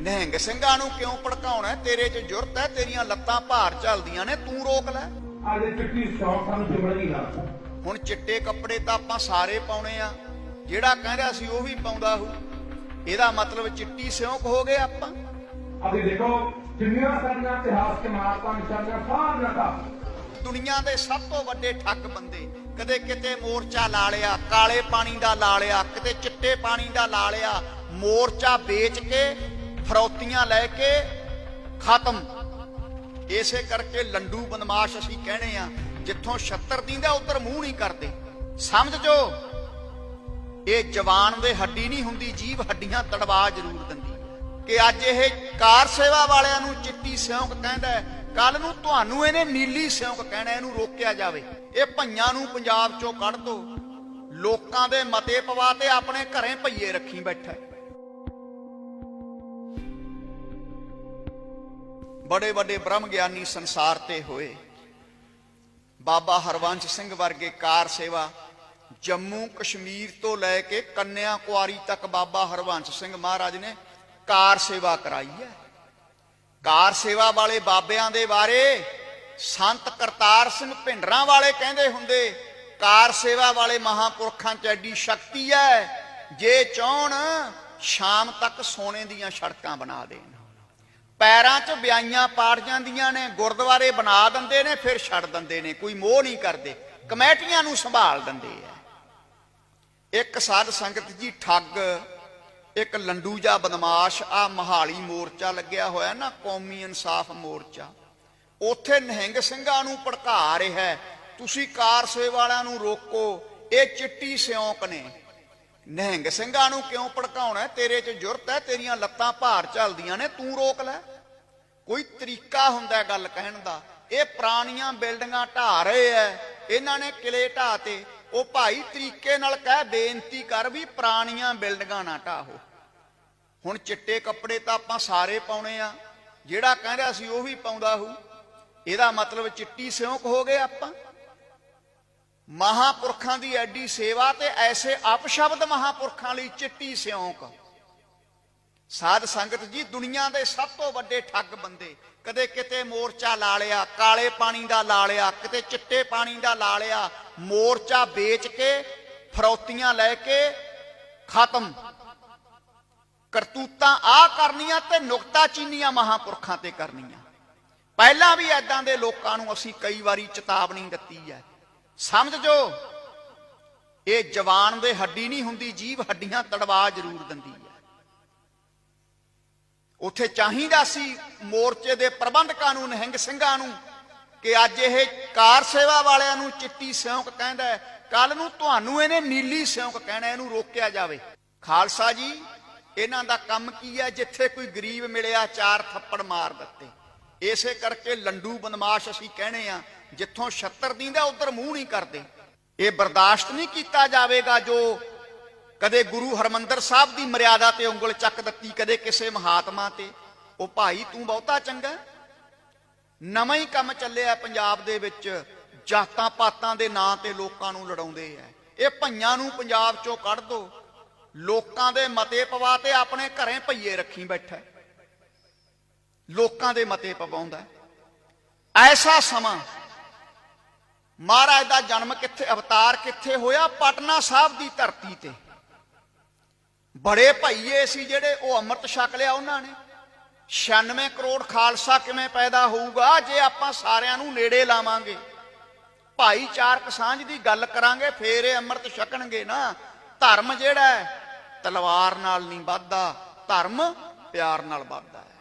ਨਿਹੰਗ ਸਿੰਘਾਂ ਨੂੰ ਕਿਉਂ ਭੜਕਾਉਣਾ? ਤੇਰੇ 'ਚ ਜੁਰਤ ਹੈ ਤੇਰੀਆਂ ਲੱਤਾਂ ਭਾਰ ਚੱਲਦੀਆਂ ਨੇ ਤੂੰ ਰੋਕ ਲੈ। ਅੱਜ ਚਿੱਟੀ ਸ਼ੌਕ ਸਾਨੂੰ ਗਈ ਨਾ ਹੁਣ ਚਿੱਟੇ ਕੱਪੜੇ ਤਾਂ ਆਪਾਂ ਸਾਰੇ ਪਾਉਣੇ ਆ। ਜਿਹੜਾ ਕਹਿੰਦਾ ਸੀ ਉਹ ਵੀ ਪਾਉਂਦਾ ਹੋ। ਇਹਦਾ ਮਤਲਬ ਚਿੱਟੀ ਸਿਉਂਕ ਹੋ ਗਏ ਆਪਾਂ। ਅਸੀਂ ਦੇਖੋ ਜਿੰਨੀਆਂ ਸਾਡੀਆਂ ਇਤਿਹਾਸ ਕੇ ਮਾਰਤਾਂ ਨਿਸ਼ਾਨੀਆਂ ਸਾਰੀਆਂ ਦਾ ਦੁਨੀਆ ਦੇ ਸਭ ਤੋਂ ਵੱਡੇ ਠੱਗ ਬੰਦੇ। ਕਦੇ ਕਿਤੇ ਮੋਰਚਾ ਲਾ ਲਿਆ, ਕਾਲੇ ਪਾਣੀ ਦਾ ਲਾ ਲਿਆ, ਕਿਤੇ ਚਿੱਟੇ ਪਾਣੀ ਦਾ ਲਾ ਲਿਆ। ਮੋਰਚਾ ਵੇਚ ਕੇ, ਫਰੌਤੀਆਂ ਲੈ ਕੇ, ਖਤਮ। ਇਸੇ ਕਰਕੇ ਲੰਡੂ ਬਦਮਾਸ਼ ਅਸੀਂ ਕਹਿਣੇ ਆ, ਜਿੱਥੋਂ ਛੱਤਰ ਦਿੰਦਾ ਉਧਰ ਮੂੰਹ ਨਹੀਂ ਕਰਦੇ। ਸਮਝ ਜੋ? ਇਹ ਜਵਾਨ ਦੇ ਹੱਡੀ ਨਹੀਂ ਹੁੰਦੀ ਜੀਵ ਹੱਡੀਆਂ ਤੜਵਾ ਜ਼ਰੂਰ ਦਿੰਦੀ। ਕਿ ਅੱਜ ਇਹ ਕਾਰ ਸੇਵਾ ਵਾਲਿਆਂ ਨੂੰ ਚਿੱਟੀ ਸਿਉਂਕ ਕਹਿੰਦਾ ਕੱਲ ਨੂੰ ਤੁਹਾਨੂੰ ਇਹਨੇ ਨੀਲੀ ਸਿਉਂਕ ਕਹਿਣਾ, ਇਹਨੂੰ ਰੋਕਿਆ ਜਾਵੇ। ਇਹ ਭਈਆਂ ਨੂੰ ਪੰਜਾਬ ਚੋਂ ਕੱਢ ਦੋ। ਲੋਕਾਂ ਦੇ ਮਤੇ ਪਵਾ ਤੇ ਆਪਣੇ ਘਰੇ ਭਈਏ ਰੱਖੀ ਬੈਠਾ ਬੜੇ ਵੱਡੇ ਬ੍ਰਹਮ ਗਿਆਨੀ ਸੰਸਾਰ ਤੇ ਹੋਏ। ਬਾਬਾ ਹਰਵੰਸ਼ ਸਿੰਘ ਵਰਗੇ ਕਾਰ ਸੇਵਾ ਜੰਮੂ ਕਸ਼ਮੀਰ ਤੋਂ ਲੈ ਕੇ ਕੰਨਿਆ ਕੁਆਰੀ ਤੱਕ ਬਾਬਾ ਹਰਵੰਸ਼ ਸਿੰਘ ਮਹਾਰਾਜ ਨੇ ਕਾਰ ਸੇਵਾ ਕਰਾਈ ਹੈ। ਕਾਰ ਸੇਵਾ ਵਾਲੇ ਬਾਬਿਆਂ ਦੇ ਬਾਰੇ ਸੰਤ ਕਰਤਾਰ ਸਿੰਘ ਭਿੰਡਰਾਂ ਵਾਲੇ ਕਹਿੰਦੇ ਹੁੰਦੇ, ਕਾਰ ਸੇਵਾ ਵਾਲੇ ਮਹਾਪੁਰਖਾਂ 'ਚ ਐਡੀ ਸ਼ਕਤੀ ਹੈ ਜੇ ਚਾਹਣ ਸ਼ਾਮ ਤੱਕ ਸੋਨੇ ਦੀਆਂ ਸੜਕਾਂ ਬਣਾ ਦੇਣ। ਪੈਰਾਂ 'ਚ ਵਿਆਈਆਂ ਪਾੜ ਜਾਂਦੀਆਂ ਨੇ, ਗੁਰਦੁਆਰੇ ਬਣਾ ਦਿੰਦੇ ਨੇ, ਫਿਰ ਛੱਡ ਦਿੰਦੇ ਨੇ, ਕੋਈ ਮੋਹ ਨਹੀਂ ਕਰਦੇ, ਕਮੇਟੀਆਂ ਨੂੰ ਸੰਭਾਲ ਦਿੰਦੇ ਆ ਇੱਕ ਸਾਧ ਸੰਗਤ ਜੀ ਠੱਗ ਇੱਕ ਲੰਡੂ ਜਾ ਬਦਮਾਸ਼ ਆ ਮਹਾਲੀ ਮੋਰਚਾ ਲੱਗਿਆ ਹੋਇਆ ਨਾ, ਕੌਮੀ ਇਨਸਾਫ ਮੋਰਚਾ। ਉੱਥੇ ਨਹਿੰਗ ਸਿੰਘਾਂ ਨੂੰ ਭੜਕਾ ਰਿਹਾ ਤੁਸੀਂ ਕਾਰ ਸੇਵਾ ਵਾਲਿਆਂ ਨੂੰ ਰੋਕੋ, ਇਹ ਚਿੱਟੀ ਸਿਉਂਕ ਨੇ। ਨਹਿੰਗ ਸਿੰਘਾਂ ਨੂੰ ਕਿਉਂ ਭੜਕਾਉਣਾ ਤੇਰੇ 'ਚ ਜੁਰਤ ਹੈ, ਤੇਰੀਆਂ ਲੱਤਾਂ ਭਾਰ ਚੱਲਦੀਆਂ ਨੇ, ਤੂੰ ਰੋਕ ਲੈ। ਕੋਈ ਤਰੀਕਾ ਹੁੰਦਾ ਗੱਲ ਕਹਿਣ ਦਾ। ਇਹ ਪੁਰਾਣੀਆਂ ਬਿਲਡਿੰਗਾਂ ਢਾ ਰਹੇ ਐ ਇਹਨਾਂ ਨੇ ਕਿਲੇ ਢਾ ਤੇ। ਉਹ ਭਾਈ ਤਰੀਕੇ ਨਾਲ ਕਹਿ, ਬੇਨਤੀ ਕਰ ਵੀ ਪੁਰਾਣੀਆਂ ਬਿਲਡਿੰਗਾਂ ਨਾ ਢਾਹੋ ਹੁਣ ਚਿੱਟੇ ਕੱਪੜੇ ਤਾਂ ਆਪਾਂ ਸਾਰੇ ਪਾਉਣੇ ਆ। ਜਿਹੜਾ ਕਹਿੰਦਾ ਸੀ ਉਹ ਵੀ ਪਾਉਂਦਾ ਹੋ ਇਹਦਾ ਮਤਲਬ ਚਿੱਟੀ ਸਿਉਂਕ ਹੋ ਗਏ ਆਪਾਂ। ਮਹਾਪੁਰਖਾਂ ਦੀ ਐਡੀ ਸੇਵਾ ਤੇ ਐਸੇ ਅਪਸ਼ਬਦ ਮਹਾਪੁਰਖਾਂ ਲਈ ਚਿੱਟੀ ਸਿਉਂਕ। ਸਾਧ ਸੰਗਤ ਜੀ, ਦੁਨੀਆ ਦੇ ਸਭ ਤੋਂ ਵੱਡੇ ਠੱਗ ਬੰਦੇ। ਕਦੇ ਕਿਤੇ ਮੋਰਚਾ ਲਾ ਲਿਆ, ਕਾਲੇ ਪਾਣੀ ਦਾ ਲਾ ਲਿਆ, ਕਿਤੇ ਚਿੱਟੇ ਪਾਣੀ ਦਾ ਲਾ ਲਿਆ। ਮੋਰਚਾ ਵੇਚ ਕੇ, ਫਰੌਤੀਆਂ ਲੈ ਕੇ, ਖਤਮ। ਕਰਤੂਤਾਂ ਆ ਕਰਨੀਆਂ ਤੇ ਨੁਕਤਾਚੀਨੀਆਂ ਮਹਾਪੁਰਖਾਂ ਤੇ ਕਰਨੀਆਂ। ਪਹਿਲਾਂ ਵੀ ਐਦਾਂ ਦੇ ਲੋਕਾਂ ਨੂੰ ਅਸੀਂ ਕਈ ਵਾਰੀ ਚੇਤਾਵਨੀ ਦਿੱਤੀ ਹੈ। ਸਮਝ ਜੋ, ਇਹ ਜਵਾਨ ਦੇ ਹੱਡੀ ਨਹੀਂ ਹੁੰਦੀ ਜੀਵ ਹੱਡੀਆਂ ਤੜਵਾ ਜ਼ਰੂਰ ਦਿੰਦੀ ਹੈ। ਉੱਥੇ ਚਾਹੀਦਾ ਸੀ ਮੋਰਚੇ ਦੇ ਪ੍ਰਬੰਧਕਾਂ ਨੂੰ, ਨਿਹੰਗ ਸਿੰਘਾਂ ਨੂੰ, ਕਿ ਅੱਜ ਇਹ ਕਾਰ ਸੇਵਾ ਵਾਲਿਆਂ ਨੂੰ ਚਿੱਟੀ ਸਿਉਂਕ ਕਹਿੰਦਾ ਕੱਲ ਨੂੰ ਤੁਹਾਨੂੰ ਇਹਨੇ ਨੀਲੀ ਸਿਉਂਕ ਕਹਿਣਾ, ਇਹਨੂੰ ਰੋਕਿਆ ਜਾਵੇ। ਖਾਲਸਾ ਜੀ ਇਹਨਾਂ ਦਾ ਕੰਮ ਕੀ ਹੈ? ਜਿੱਥੇ ਕੋਈ ਗਰੀਬ ਮਿਲਿਆ, ਚਾਰ ਥੱਪੜ ਮਾਰ ਦਿੱਤੇ। ਇਸੇ ਕਰਕੇ ਲੰਡੂ ਬਦਮਾਸ਼ ਅਸੀਂ ਕਹਿਣੇ ਆ, ਜਿੱਥੋਂ ਛੱਤਰ ਦਿੰਦਾ, ਉਧਰ ਮੂੰਹ ਨਹੀਂ ਕਰਦੇ। ਇਹ ਬਰਦਾਸ਼ਤ ਨਹੀਂ ਕੀਤਾ ਜਾਵੇਗਾ ਜੋ ਕਦੇ ਗੁਰੂ ਹਰਮੰਦਰ ਸਾਹਿਬ ਦੀ ਮਰਿਆਦਾ ਤੇ ਉਂਗਲ ਚੱਕ ਦਿੱਤੀ, ਕਦੇ ਕਿਸੇ ਮਹਾਤਮਾ ਤੇ। ਉਹ ਭਾਈ, ਤੂੰ ਬਹੁਤਾ ਚੰਗਾ ਨਵਾਂ ਹੀ ਕੰਮ ਚੱਲਿਆ ਪੰਜਾਬ ਦੇ ਵਿੱਚ। ਜਾਤਾਂ ਪਾਤਾਂ ਦੇ ਨਾਂ ਤੇ ਲੋਕਾਂ ਨੂੰ ਲੜਾਉਂਦੇ ਐ ਇਹ ਭਈਆਂ ਨੂੰ ਪੰਜਾਬ ਚੋਂ ਕੱਢ ਦੋ। ਲੋਕਾਂ ਦੇ ਮਤੇ ਪਵਾ ਤੇ ਆਪਣੇ ਘਰੇ ਭਈਏ ਰੱਖੀ ਬੈਠਾ ਲੋਕਾਂ ਦੇ ਮਤੇ ਪਵਾਉਂਦਾ ਐਸਾ ਸਮਾਂ ਮਹਾਰਾਜ ਦਾ ਜਨਮ ਕਿੱਥੇ, ਅਵਤਾਰ ਕਿੱਥੇ ਹੋਇਆ? ਪਟਨਾ ਸਾਹਿਬ ਦੀ ਧਰਤੀ ਤੇ। ਬੜੇ ਭਈਏ ਸੀ ਜਿਹੜੇ ਉਹ ਅੰਮ੍ਰਿਤ ਛਕ ਲਿਆ ਉਹਨਾਂ ਨੇ। 96 ਕਰੋੜ ਖਾਲਸਾ ਕਿਵੇਂ ਪੈਦਾ ਹੋਊਗਾ? ਜੇ ਆਪਾਂ ਸਾਰਿਆਂ ਨੂੰ ਨੇੜੇ ਲਾਵਾਂਗੇ, ਭਾਈਚਾਰਕ ਸਾਂਝ ਦੀ ਗੱਲ ਕਰਾਂਗੇ, ਫੇਰ ਇਹ ਅੰਮ੍ਰਿਤ ਛਕਣਗੇ ਨਾ। ਧਰਮ ਜਿਹੜਾ ਹੈ ਤਲਵਾਰ ਨਾਲ ਨਹੀਂ ਵੱਧਦਾ ਧਰਮ ਪਿਆਰ ਨਾਲ ਵੱਧਦਾ ਹੈ।